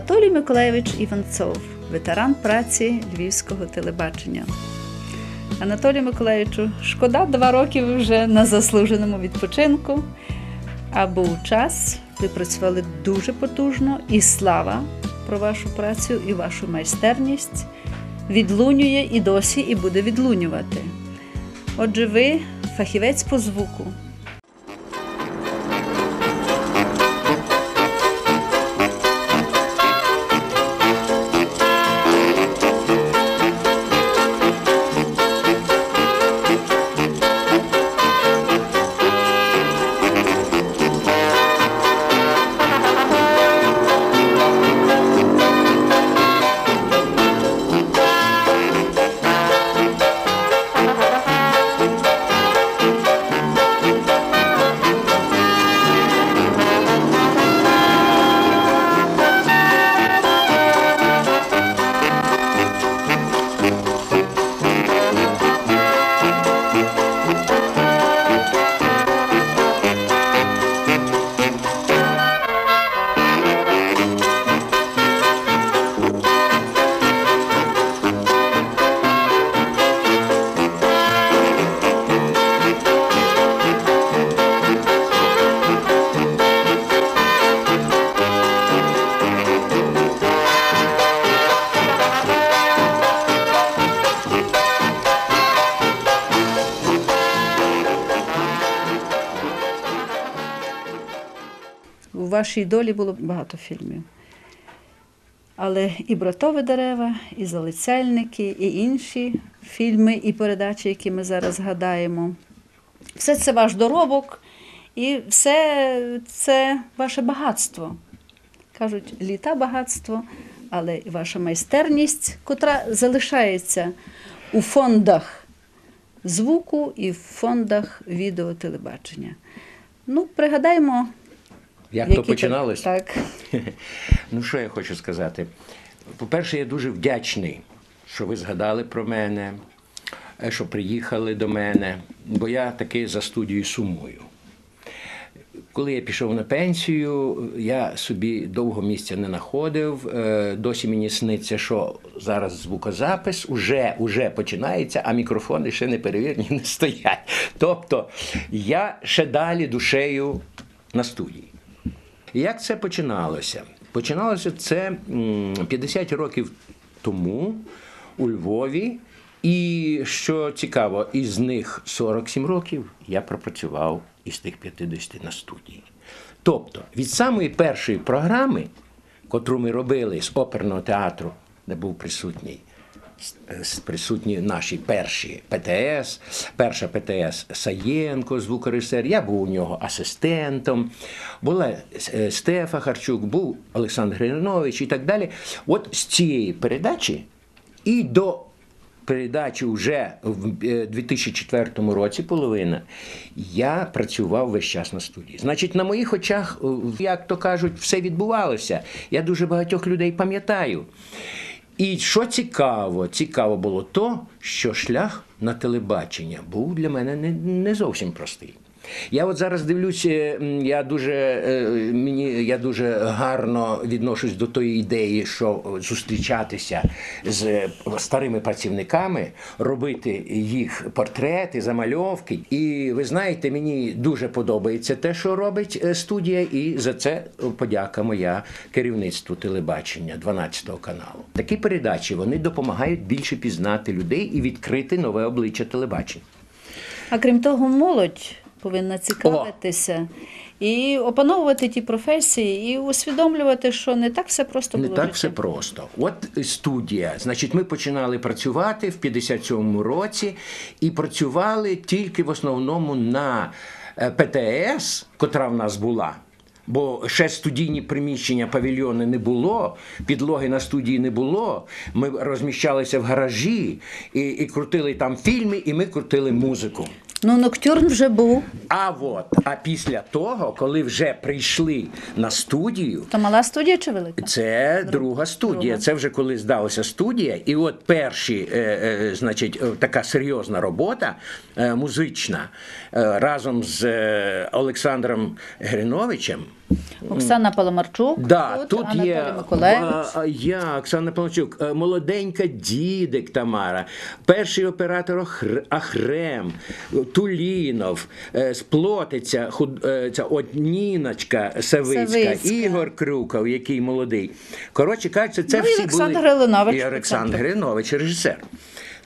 Анатолій Миколаєвич Іванцов, ветеран праці Львівського телебачення. Анатолію Миколаївичу, шкода, два роки ви вже на заслуженому відпочинку. А був час, ви працювали дуже потужно, і слава про вашу працю і вашу майстерність відлунює і досі, і буде відлунювати. Отже, ви фахівець по звуку. Вашій долі було багато фільмів. Але і братові дерева, і залицяльники, і інші фільми і передачі, які ми зараз згадаємо. Все це ваш доробок, і все це ваше багатство. Кажуть, літа багатство, але і ваша майстерність, котра залишається у фондах звуку і в фондах відеотелебачення. Ну, пригадаємо, Як які то починалось? Так. Ну, що я хочу сказати? По-перше, я дуже вдячний, що ви згадали про мене, е, що приїхали до мене, бо я таки за студією сумую. Коли я пішов на пенсію, я собі довго місця не знаходив. Е, Досі мені сниться, що зараз звукозапис уже, уже починається, а мікрофони ще не перевірені, не стоять. Тобто я ще далі душею на студії. Як це починалося? Починалося це 50 років тому у Львові. І що цікаво, із них 47 років я пропрацював із тих 50 на студії. Тобто від самої першої програми, котру ми робили з оперного театру, де був присутній присутні наші перші ПТС, перша ПТС Саєнко, звукорежисер. Я був у нього асистентом, була е, Стефа Харчук, був Олександр Гринович і так далі. От з цієї передачі і до передачі вже в е, 2004 році, половина, я працював весь час на студії. Значить, на моїх очах, е, як то кажуть, все відбувалося. Я дуже багатьох людей пам'ятаю. І що цікаво, цікаво було то, що шлях на телебачення був для мене не, не зовсім простий. Я от зараз дивлюся, я дуже, е, мені, я дуже гарно відношусь до тої ідеї, що зустрічатися з старими працівниками, робити їх портрети, замальовки. І ви знаєте, мені дуже подобається те, що робить е, студія, і за це подяка моя керівництву телебачення 12 каналу. Такі передачі вони допомагають більше пізнати людей і відкрити нове обличчя телебачення. А крім того, молодь повинна цікавитися і опановувати ті професії, і усвідомлювати, що не так все просто Не так все просто. От студія. Значить, ми починали працювати в 57-му році і працювали тільки в основному на е, ПТС, котра в нас була. Бо ще студійні приміщення, павільйони не було, підлоги на студії не було. Ми розміщалися в гаражі і, і крутили там фільми, і ми крутили музику. Ну, Ноктюрн вже був. А от, а після того, коли вже прийшли на студію, То мала студія чи велика? це друга студія. Це вже коли здалася студія. І от перші, е, е, значить, е, така серйозна робота е, музична е, разом з е, Олександром Гриновичем. Оксана Паламарчук, Да, тут, тут, Анатолій є Миколаєвич. я, Оксана Павловчук, е, молоденька дідик Тамара, перший оператор Ахрем, Тулінов, е, Сплотиця, е, ця от Ніночка Савицька, Савицька. Ігор Крюков, який молодий. Коротше кажучи, це Ну, і Олександр були... Грилинович, І Олександр. Гринович, режисер.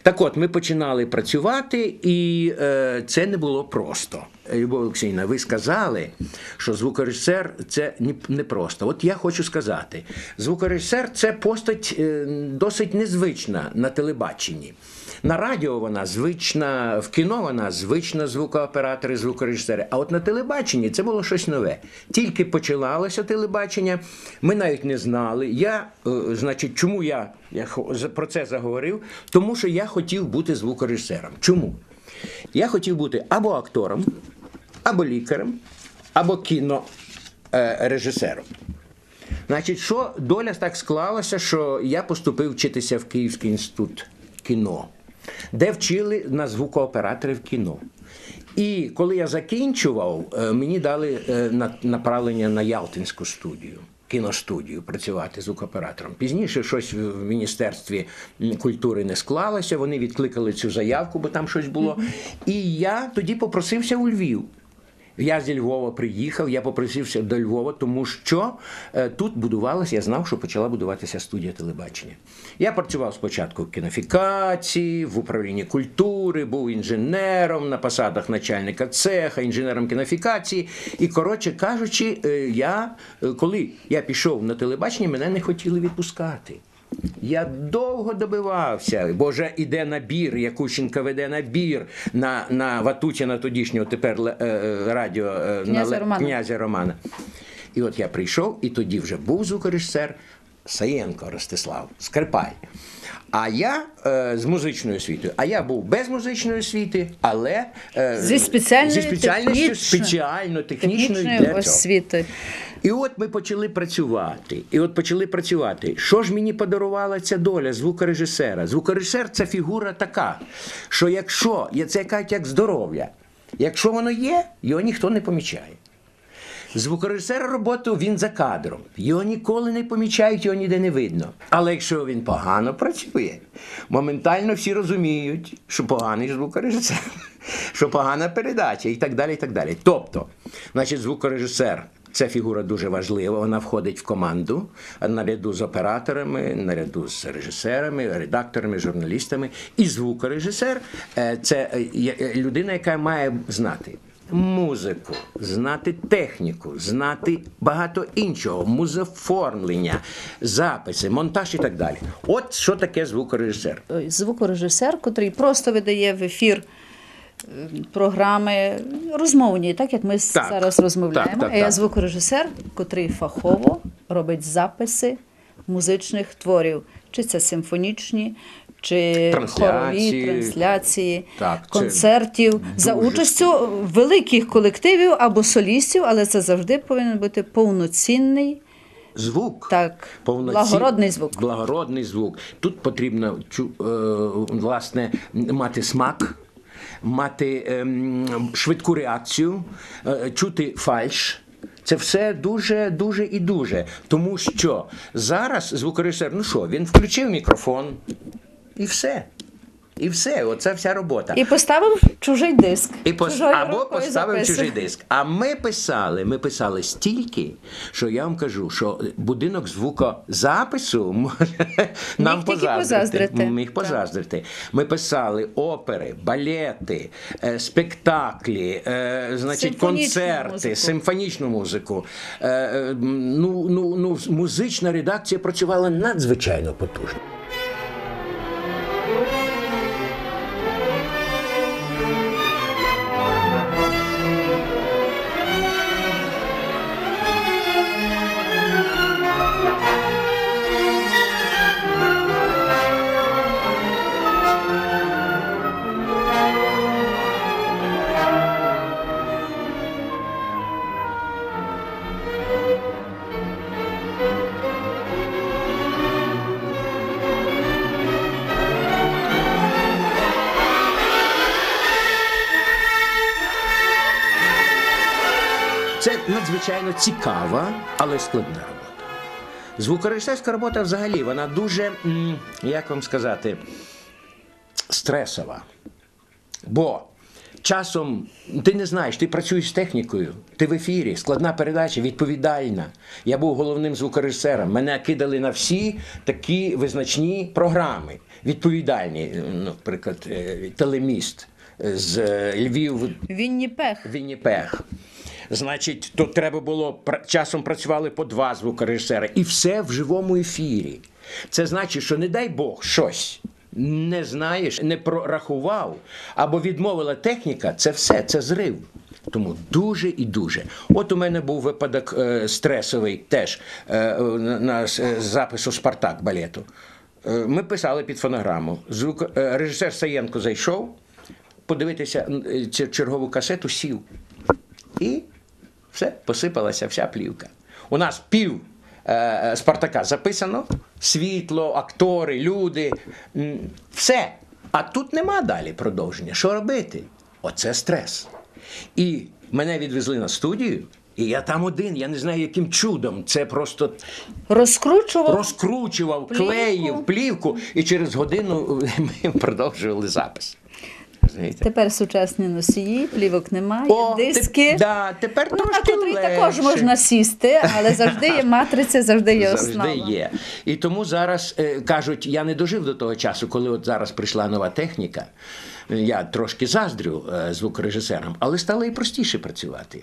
Так от, ми починали працювати, і е, це не було просто. Любов Олексійовна, ви сказали, що звукорежисер це не- просто. От я хочу сказати: звукорежисер це постать е, досить незвична на телебаченні. На радіо вона звична, в кіно вона звична звукооператори, звукорежисери. А от на телебаченні це було щось нове. Тільки починалося телебачення, ми навіть не знали. Я, е, значить, чому я, про це заговорив? Тому що я хотів бути звукорежисером. Чому? Я хотів бути або актором, або лікарем, або кінорежисером. Значить, що доля так склалася, що я поступив вчитися в Київський інститут кіно, де вчили на звукооператорів кіно. І коли я закінчував, е, мені дали е, на- направлення на Ялтинську студію. Кіностудію працювати звукооператором. Пізніше щось в Міністерстві культури не склалося. Вони відкликали цю заявку, бо там щось було. І я тоді попросився у Львів. Я зі Львова приїхав, я попросився до Львова, тому що е, тут будувалася, я знав, що почала будуватися студія телебачення. Я працював спочатку в кінофікації, в управлінні культури, був інженером на посадах начальника цеха, інженером кінофікації. І, коротше кажучи, е, я, е, коли я пішов на телебачення, мене не хотіли відпускати. Я довго добивався, бо вже іде набір, Якущенка веде набір на, на Ватутіна тодішнього тепер е, е, радіо е, Князя Ле- Романа. князя Романа. І от я прийшов, і тоді вже був звукорежисер Саєнко Ростислав, Скрипаль. А я е, з музичною освітою. А я був без музичної освіти, але е, Зі спеціальною зі спеціальністю технічною- спеціально технічною освіти. І от ми почали працювати. І от почали працювати. Що ж мені подарувала ця доля звукорежисера? Звукорежисер це фігура така, що якщо це кажуть, як здоров'я, якщо воно є, його ніхто не помічає. Звукорежисер роботу він за кадром. Його ніколи не помічають, його ніде не видно. Але якщо він погано працює, моментально всі розуміють, що поганий звукорежисер, що погана передача і так далі. і так далі. Тобто, значить, звукорежисер. Це фігура дуже важлива, вона входить в команду наряду з операторами, наряду з режисерами, редакторами, журналістами. І звукорежисер е, це е, е, людина, яка має знати музику, знати техніку, знати багато іншого, музоформлення, записи, монтаж і так далі. От що таке звукорежисер. Звукорежисер, котрий просто видає в ефір програми розмовні, так як ми Так, зараз розмовляємо. так, так, а я звукорежисер, котрий фахово робить записи музичних творів, чи це симфонічні, чи Трансляції. хорові трансляції, Так, це концертів за участю великих колективів або солістів, але це завжди повинен бути повноцінний. Звук. Так, повноцін- благородний звук. Благородний звук. Тут потрібно е, власне мати смак, мати ем, швидку реакцію, е, чути фальш. Це все дуже, дуже і дуже. Тому що зараз звукорежисер, ну що, він включив мікрофон і все. І все, оце вся робота. І поставив чужий диск. І пос... Або поставив записує. чужий диск. А ми писали, ми писали стільки, що я вам кажу, що будинок звукозапису може нам позаздрити. позаздрити. Міг Так. позаздрити. Ми писали опери, балети, е, спектаклі, е, значить, Симфонічну концерти, музику. симфонічну музику. Е, е, ну, ну, ну, музична редакція працювала надзвичайно потужно. Це надзвичайно цікава, але складна робота. Звукорежисерська робота взагалі вона дуже, як вам сказати, стресова. Бо часом ти не знаєш, ти працюєш з технікою, ти в ефірі, складна передача, відповідальна. Я був головним звукорежисером. Мене кидали на всі такі визначні програми, відповідальні, Ну, наприклад, е, телеміст е, з е, Львів Вінніпех. Вінніпех. Значить, то треба було часом працювали по два звукорежисери, і все в живому ефірі. Це значить, що не дай Бог щось не знаєш, не прорахував або відмовила техніка, це все, це зрив. Тому дуже і дуже. От у мене був випадок е, стресовий теж е, на, на е, запису Спартак балету. Е, ми писали під фонограму. Звук, е, режисер Саєнко зайшов, подивитися е, цю чергову касету, сів. І все, посипалася вся плівка. У нас пів е, е, Спартака записано, світло, актори, люди, все. А тут нема далі продовження. Що робити? Оце стрес. І мене відвезли на студію, і я там один, я не знаю, яким чудом. Це просто Розкручував. розкручував, Плівку. клеїв плівку, і через годину ми продовжували запис. Розумієте? Тепер сучасні носії, плівок немає, О, диски. Теп, да, тепер Ну, на трошки котрій легше. також можна сісти, але завжди є матриця, завжди є основа. Завжди є. І тому зараз е, кажуть, я не дожив до того часу, коли от зараз прийшла нова техніка. Я трошки заздрю е, звукорежисерам, але стало і простіше працювати.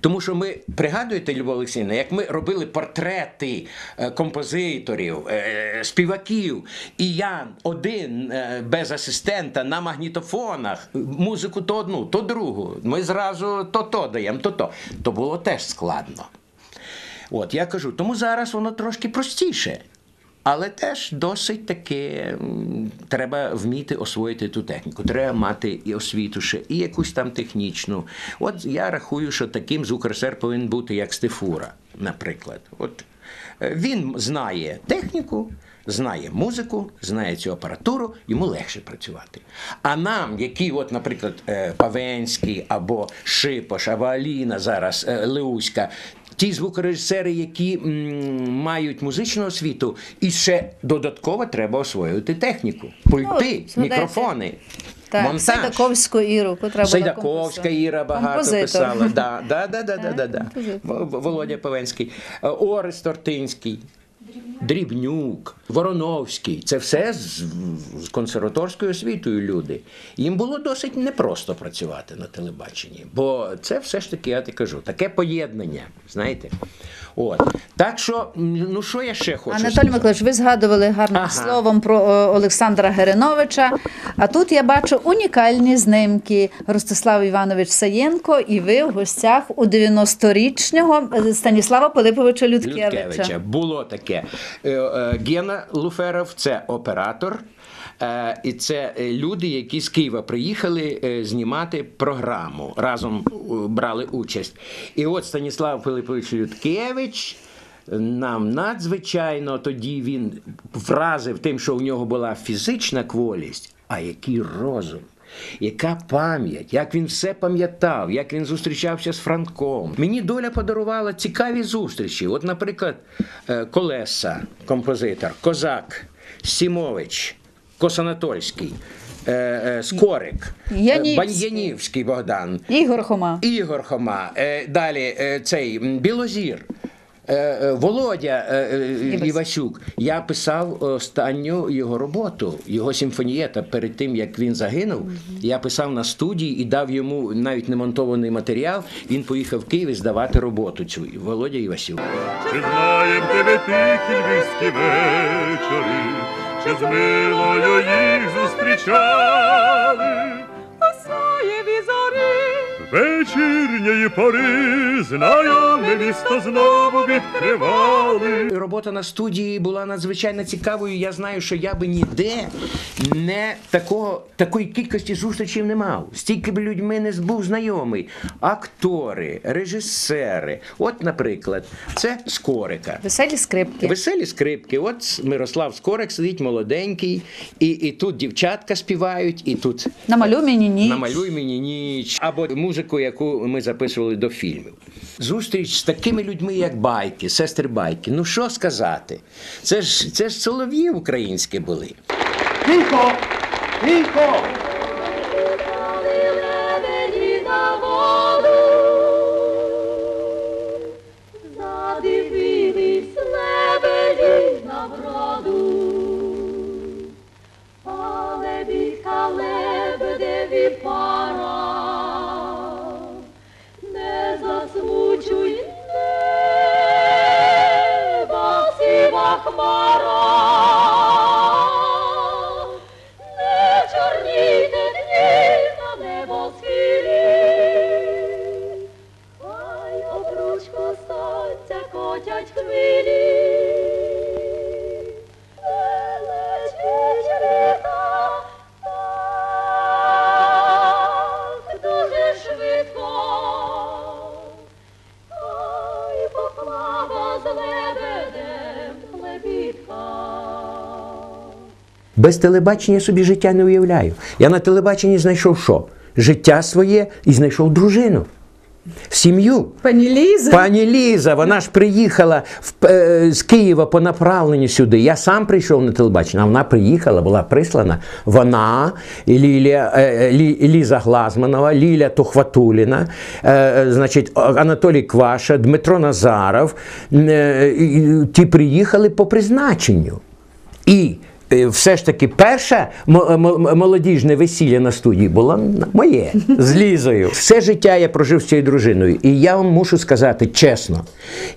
Тому що ми пригадуєте, Любов Олексійовна, як ми робили портрети е, композиторів, е, співаків, і я один е, без асистента на магнітофонах, музику то одну, то другу. Ми зразу то то даємо, то то. То було теж складно. От я кажу, тому зараз воно трошки простіше. Але теж досить таки треба вміти освоїти ту техніку. Треба мати і освіту ще, і якусь там технічну. От я рахую, що таким звукорежисер повинен бути, як Стефура, наприклад. От е, він знає техніку, знає музику, знає цю апаратуру, йому легше працювати. А нам, які, от, наприклад, е, Павенський або Шипош, або Аліна зараз, е, Леуська, ті звукорежисери, які м, мають музичну освіту, і ще додатково треба освоювати техніку, пульти, Ну, мікрофони. Так, монтаж. Сайдаковську Іру, Сайдаковська. Іра багато Композитор. писала. Да, да, да, да, да, да, да. Володя Павенський, Орес Тортинський. Дрібнюк, Вороновський це все з, консерваторською освітою люди. Їм було досить непросто працювати на телебаченні, бо це все ж таки, я ти кажу, таке поєднання. Знаєте? От. Так що, ну що я ще хочу? Анатолій? Миколаївич, ви згадували гарним Ага. словом про е, Олександра Гериновича. А тут я бачу унікальні знимки Ростислав Іванович Саєнко і ви в гостях у 90-річного Станіслава Пилиповича Людкевича. Людкевича. Було таке. Е, е, Гена Луферов це оператор. Е, І це е, люди, які з Києва приїхали е, знімати програму, разом брали участь. І от Станіслав Пилипович Людкевич нам надзвичайно тоді він вразив тим, що у нього була фізична кволість, а який розум. Яка пам'ять, як він все пам'ятав, як він зустрічався з Франком. Мені доля подарувала цікаві зустрічі. От, наприклад, Колеса, композитор, Козак, Сімович, Косанатольський, е, е, Скорик, е, Янівський. Янівський Богдан, Ігор Хома. Ігор Хома, далі цей Білозір. Володя Івасюк. Я писав останню його роботу, його симфонієта перед тим, як він загинув. Я писав на студії і дав йому навіть немонтований матеріал. Він поїхав в Київ здавати роботу цю. Володя Івасюк. Чи знаєм тебе тихі львівські вечори, чи з милою їх зустрічали? Вечірньої пори знайоме місто знову відкривали. Робота на студії була надзвичайно цікавою. Я знаю, що я би ніде не такого, такої кількості зустрічей не мав. Стільки б людьми не був знайомий. Актори, режисери. От, наприклад, це Скорика. Веселі скрипки. Веселі скрипки. От Мирослав Скорик сидить молоденький, і, і тут дівчатка співають, і тут Намалюй мені ніч. намалюй мені ніч. Або музика музику, яку ми записували до фільмів. Зустріч з такими людьми, як байки, сестри байки. Ну що сказати? Це ж це ж солов'ї українські були. Тихо! Тихо! Αχμαρά Без телебачення я собі життя не уявляю. Я на телебаченні знайшов що? Життя своє і знайшов дружину. Сім'ю. Пані Ліза. Пані Ліза, вона ж приїхала в, е, з Києва по направленню сюди. Я сам прийшов на телебачення, а вона приїхала, була прислана. Вона, Лілія, е, е, Лі, Ліза Глазманова, Ліля Тухватуліна, е, значить, Анатолій Кваша, Дмитро Назаров. е, Ті приїхали по призначенню. І все ж таки перше мо- мо- молодіжне весілля на студії було моє з Лізою. Все життя я прожив з цією дружиною. І я вам мушу сказати чесно: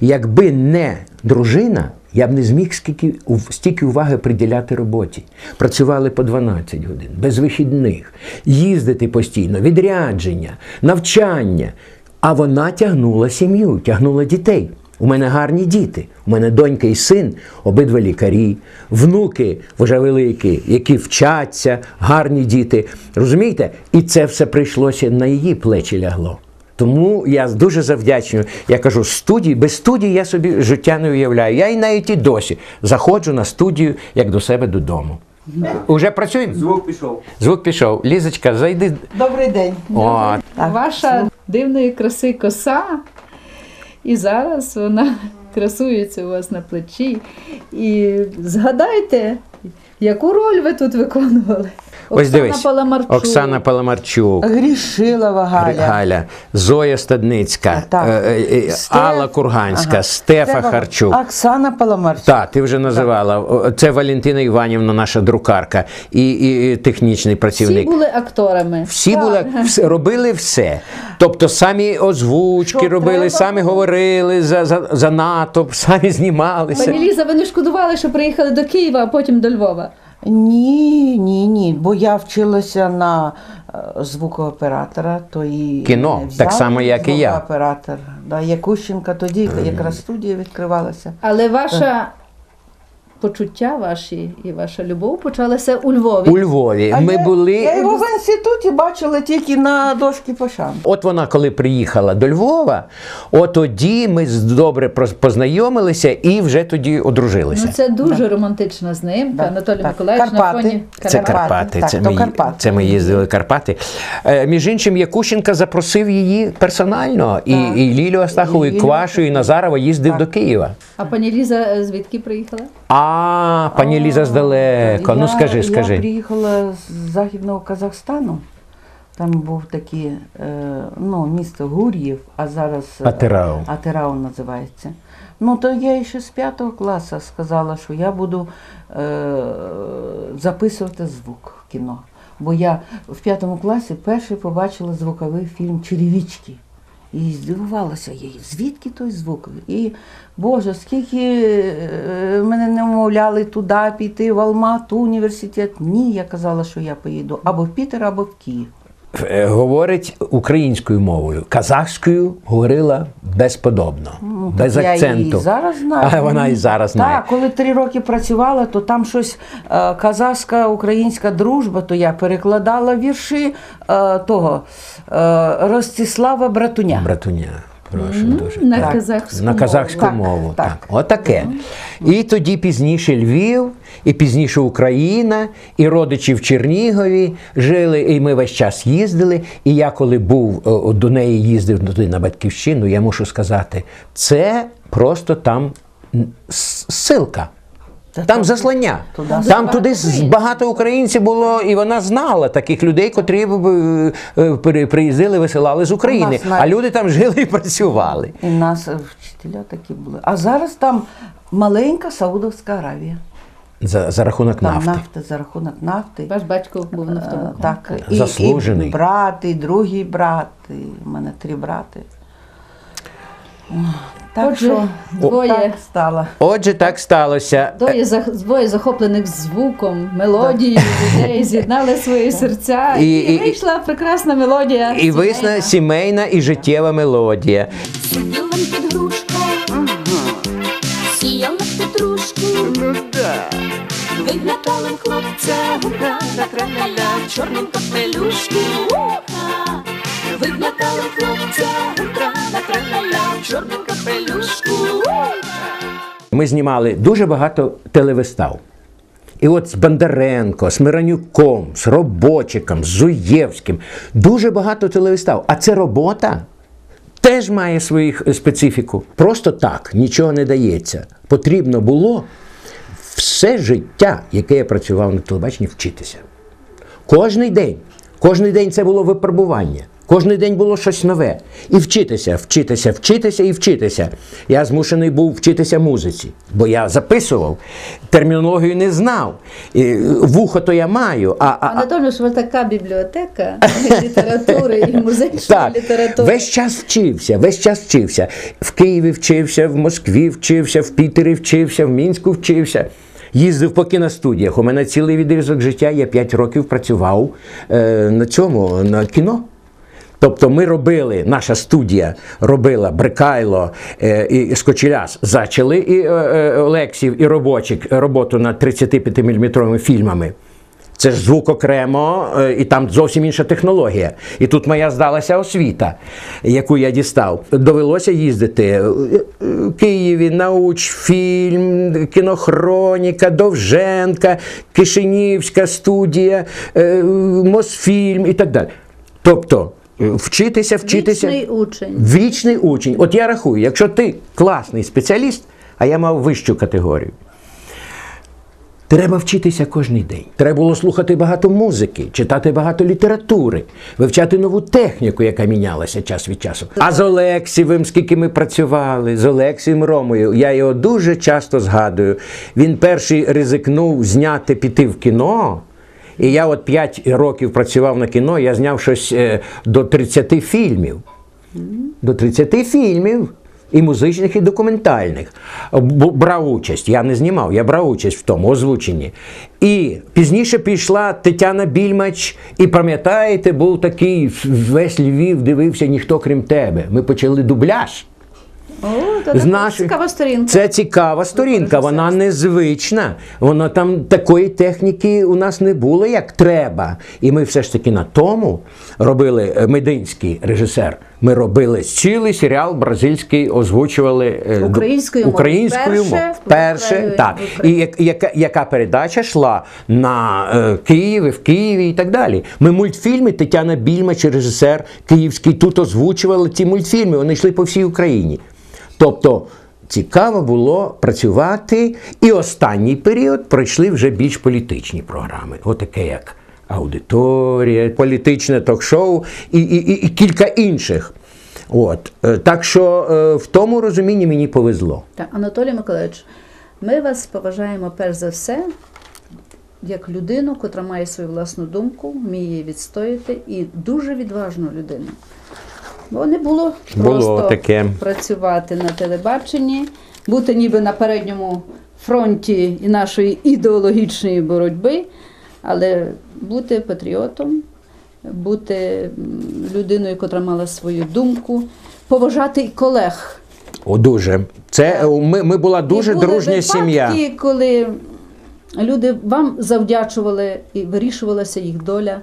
якби не дружина, я б не зміг скільки, стільки уваги приділяти роботі. Працювали по 12 годин, без вихідних, їздити постійно, відрядження, навчання. А вона тягнула сім'ю, тягнула дітей. У мене гарні діти. У мене донька і син, обидва лікарі, внуки вже великі, які вчаться, гарні діти. Розумієте? І це все прийшлося на її плечі лягло. Тому я дуже завдячую. Я кажу, студії, без студії я собі життя не уявляю. Я і навіть і досі заходжу на студію як до себе додому. Уже працюємо? Звук пішов. Звук пішов. Лізочка, зайди. Добрий день. О, Ваша дивної краси коса. І зараз вона красується у вас на плечі. І згадайте, яку роль ви тут виконували? ось дивись. Паламарчук. Оксана Паламарчук. Грішилова Галя. Галя, Зоя Стадницька, Так. е, е, е, Стеф- Алла Курганська, Ага. Стефа Харчук. Оксана Паламарчук. Так, ти вже називала. О, Це Валентина Іванівна, наша друкарка і, і, і технічний Всі працівник. були акторами. Всі були вс- робили все. Тобто самі озвучки Що робили, треба самі говорили за, за, за натовп, самі знімалися. Пані Ліза, ви не шкодували, що приїхали до Києва, а потім до Львова. Ні, ні, ні. Бо я вчилася на е, звукооператора, то і Кіно, мене взяли так само, як і я. Звукооператор. Да, Якущенка тоді якраз студія відкривалася. Але ваша почуття ваші і ваша любов почалася у Львові. У Львові А ми я, були. Я його в інституті бачила тільки на дошки пошан. От вона, коли приїхала до Львова, от тоді ми добре познайомилися і вже тоді одружилися. Ну, це дуже романтична знимка. Да, Анатолій так. Миколаївич на Карпати. фоні Це Карпати, Карпати. так, це, ми, Карпати. це ми їздили Карпати. Е, між іншим, Якущенка запросив її персонально. І, і Лілю Астахову, і, І Квашу, і Назарова їздив Так. до Києва. А пані Ліза е, звідки приїхала? А, пані Ліза здалеко. Ну я, скажи, Я приїхала з Західного Казахстану. Там був такий, е, ну, місто Гур'їв, а зараз е, Атирау. Атирау називається. Ну, то я ще з п'ятого класу сказала, що я буду е, записувати звук в кіно. Бо я в п'ятому класі перший побачила звуковий фільм Черевички. І здивувалася їй, звідки той звук? І Боже, скільки е, мене не умовляли туди піти, в Алмату, університет. Ні, я казала, що я поїду або в Пітер, або в Київ. Е, Говорить українською мовою, казахською говорила безподобно, без Ну, я акценту. її зараз знаю. Але вона і зараз знає. Так, коли три роки працювала, то там щось е, казахська українська дружба, то я перекладала вірші е, того Ростислава Братуня. Братуня. Прошу дуже. На так. казахську На мову. казахську Так, мову. Так, так. Отаке. І тоді пізніше Львів, і пізніше Україна, і родичі в Чернігові жили, і ми весь час їздили. І я, коли був до неї їздив туди на батьківщину, я мушу сказати, це просто там силка. Там заслання. туди. Там туди багато українців було, і вона знала таких людей, котрі б, е, е, при- приїздили, висилали з України. А люди там жили і працювали. І в нас е, вчителя такі були. А зараз там маленька Саудовська Аравія. За, за рахунок Там нафти. нафта за рахунок нафти. Ваш батько був Е, нафтовиком. Так, Заслужений. І, брат, і другий брат, і в мене три брати. Так Отже, що двоє. так стало. Отже, так сталося. Двоє, зах- двоє захоплених звуком, мелодією людей з'єднали свої серця, і, І- і- вийшла прекрасна мелодія. І висна сімейна. і життєва мелодія. Сіяла петрушку. Ну да. Виглядали хлопця, гура, чорнім капелюшку. Уха. Виглядали хлопця, гура, траля-ля, капелюшку. Ми знімали дуже багато телевистав. І от з Бондаренко, з Миранюком, з Робочиком, з Зуєвським. Дуже багато телевистав. А це робота теж має свою специфіку. Просто так нічого не дається. Потрібно було все життя, яке я працював на телебаченні, вчитися. Кожний день. Кожний день це було випробування. Кожний день було щось нове. І вчитися, вчитися, вчитися і вчитися. Я змушений був вчитися музиці, бо я записував, термінологію не знав. І, Вухо то я маю, а, а, а Анатолій, що така бібліотека літератури і музичної так, літератури. весь час вчився, весь час вчився. В Києві вчився, в Москві вчився, в Пітері вчився, в Мінську вчився. Їздив по кіностудіях. У мене цілий відрізок життя. Я 5 років працював е, на цьому, на кіно. Тобто ми робили, наша студія робила Брикайло е, і Скочеляс зачали і е, е, Олексів і робочик роботу над 35-мм фільмами. Це ж звук окремо, е, і там зовсім інша технологія. І тут моя здалася освіта, яку я дістав. Довелося їздити е, в Києві, научфільм, кінохроніка, Довженка, Кишинівська студія, Мосфільм і так далі. Тобто вчитися, вчитися. Вічний учень. Вічний учень. От я рахую, якщо ти класний спеціаліст, а я мав вищу категорію. Треба вчитися кожен день. Треба було слухати багато музики, читати багато літератури, вивчати нову техніку, яка мінялася час від часу. А з Олексівим, скільки ми працювали, з Олексієм Ромою, я його дуже часто згадую. Він перший ризикнув зняти піти в кіно. І я от 5 років працював на кіно, я зняв щось е, до 30 фільмів. До 30 фільмів. І музичних, і документальних. Брав участь. Я не знімав, я брав участь в тому озвученні. І пізніше пішла Тетяна Більмач, і пам'ятаєте, був такий весь Львів дивився ніхто крім тебе. Ми почали дубляж. О, З цікава сторінка. Це цікава сторінка, вона незвична. Вона там такої техніки у нас не було, як треба. І ми все ж таки на тому робили е, мединський режисер. Ми робили цілий серіал бразильський, озвучували е, Українською мовою. українською Вперше мовою. в Перше, Україні- так. І як- яка, яка передача йшла на е, Києві, в Києві і так далі. Ми мультфільми Тетяна Більмач, режисер київський, тут озвучували ці мультфільми. Вони йшли по всій Україні. Тобто цікаво було працювати, і останній період пройшли вже більш політичні програми, отаке як аудиторія, політичне ток-шоу і, і, і, і кілька інших. От. Е, Так що е, в тому розумінні мені повезло. Так, Анатолій Миколаївич, ми вас поважаємо перш за все як людину, котра має свою власну думку, вміє відстояти, і дуже відважну людину. Бо не було Було просто таке. працювати на телебаченні, бути ніби на передньому фронті і нашої ідеологічної боротьби, але бути патріотом, бути людиною, котра мала свою думку, поважати і колег. О, дуже. Це ми, ми була дуже І були дружня випадки, сім'я. коли люди вам завдячували і вирішувалася їх доля.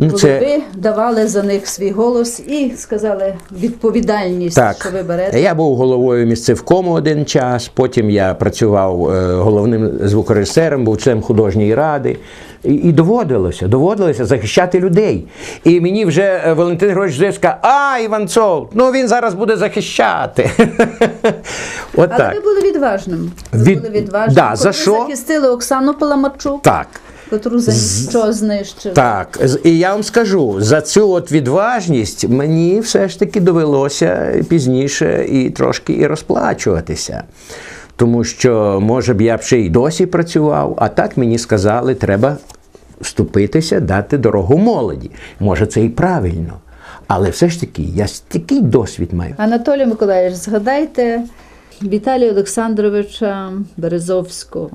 Ну, коли це- ви давали за них свій голос і сказали відповідальність, що ви берете. Я був головою місцевкому один час, потім я працював е, головним звукорежисером, був членом художньої ради. І, і доводилося, доводилося захищати людей. І мені вже е, Валентин Григорович сказав, а, Іванцов, ну він зараз буде захищати. От Але так. ви були відважним. Ви Від- були відважним. Да, Коли за ви що? захистили Оксану Паламарчук, Так. Котру за що знищили. Так, і я вам скажу, за цю от відважність мені все ж таки довелося пізніше і трошки і розплачуватися. Тому що, може б, я б ще й досі працював, а так мені сказали, треба вступитися, дати дорогу молоді. Може, це і правильно. Але все ж таки, я такий досвід маю. Анатолій Миколаївич, згадайте Віталія Олександровича Березовського.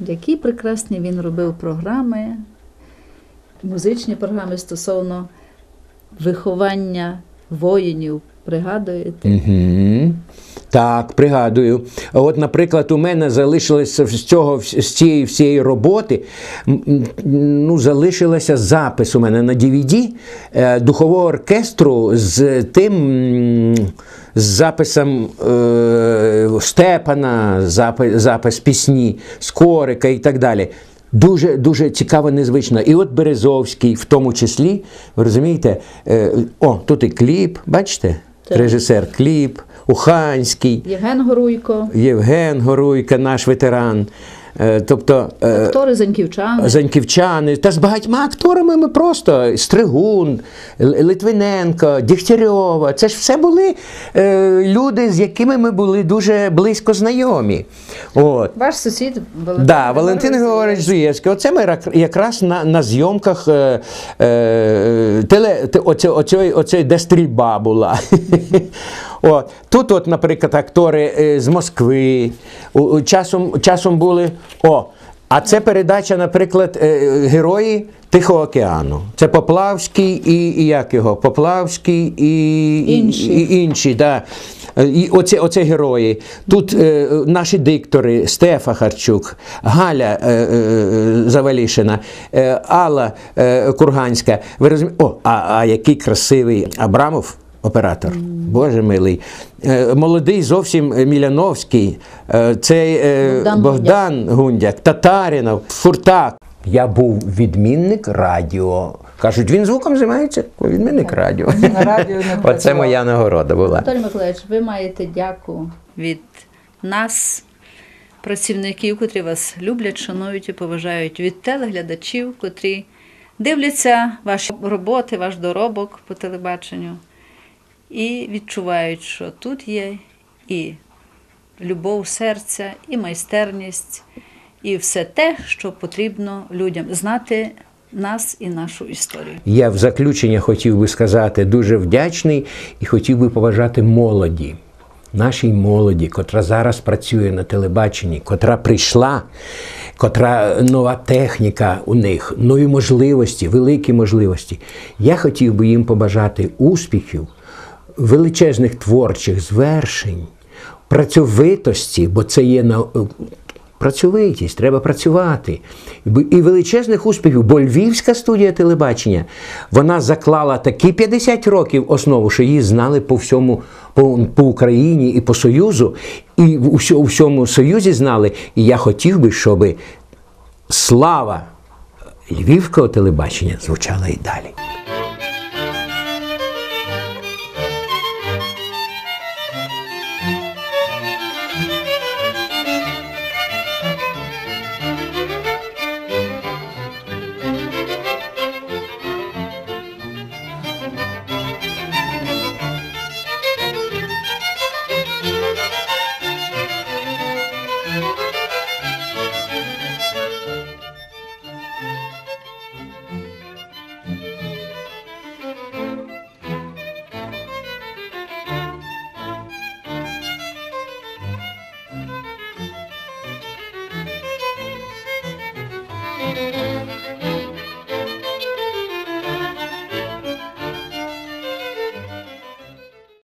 Які прекрасні він робив програми, музичні програми стосовно виховання воїнів. Пригадуєте? Угу. Так, пригадую. От, наприклад, у мене залишилося з цього з цієї всієї роботи. Ну, залишилося запис у мене на DVD е, духового оркестру з тим з записом е, Степана, запис, запис пісні, Скорика і так далі. Дуже дуже цікаво, незвично. І от Березовський, в тому числі, ви розумієте, е, о, тут і кліп, бачите? Режисер кліп, Уханський, Євген Горуйко, Євген Горуйка, наш ветеран. Е, Тобто е, актори Заньківчани. Заньківчани, та з багатьма акторами ми просто Стригун, Литвиненко, Дігтярьова. Це ж все були е, люди, з якими ми були дуже близько знайомі. От. Ваш сусід Валентин, Да, Валентин Григорович Зуєвський. Оце ми якраз на, на зйомках е, е, теле, те- оце, оцей, оцей, де стрільба була. О, тут, от, наприклад, актори е, з Москви. Часом, часом були. О, а це передача, наприклад, е, Герої Тихого океану. Це Поплавський і, і як його? Поплавський і Інші. і, і інші. Да. Е, І оце, оце герої. Тут е, наші диктори Стефа Харчук, Галя е, е, Завалішина, е, Алла е, Курганська. Ви розумієте? О, а, а який красивий Абрамов. Оператор, Боже милий, Е, молодий зовсім Міляновський, е, цей е, Богдан Богдан Гундяк, Татарінов, Фуртак. Я був відмінник радіо. Кажуть, він звуком займається, відмінник радіо. На радіо не Оце моя нагорода була. Анатолій Миколаївич, ви маєте дяку від нас, працівників, котрі вас люблять, шанують і поважають, від телеглядачів, котрі дивляться ваші роботи, ваш доробок по телебаченню і відчувають, що тут є і любов серця, і майстерність, і все те, що потрібно людям знати нас і нашу історію. Я в заключення хотів би сказати дуже вдячний і хотів би поважати молоді, нашій молоді, котра зараз працює на телебаченні, котра прийшла, котра нова техніка у них, нові можливості, великі можливості. Я хотів би їм побажати успіхів, величезних творчих звершень, працьовитості, бо це є на Працьовитість, треба працювати. І величезних успіхів, бо Львівська студія телебачення вона заклала такі 50 років основу, що її знали по всьому, по, по Україні і по Союзу, і у всьому Союзі знали. І я хотів би, щоб слава львівського телебачення звучала і далі.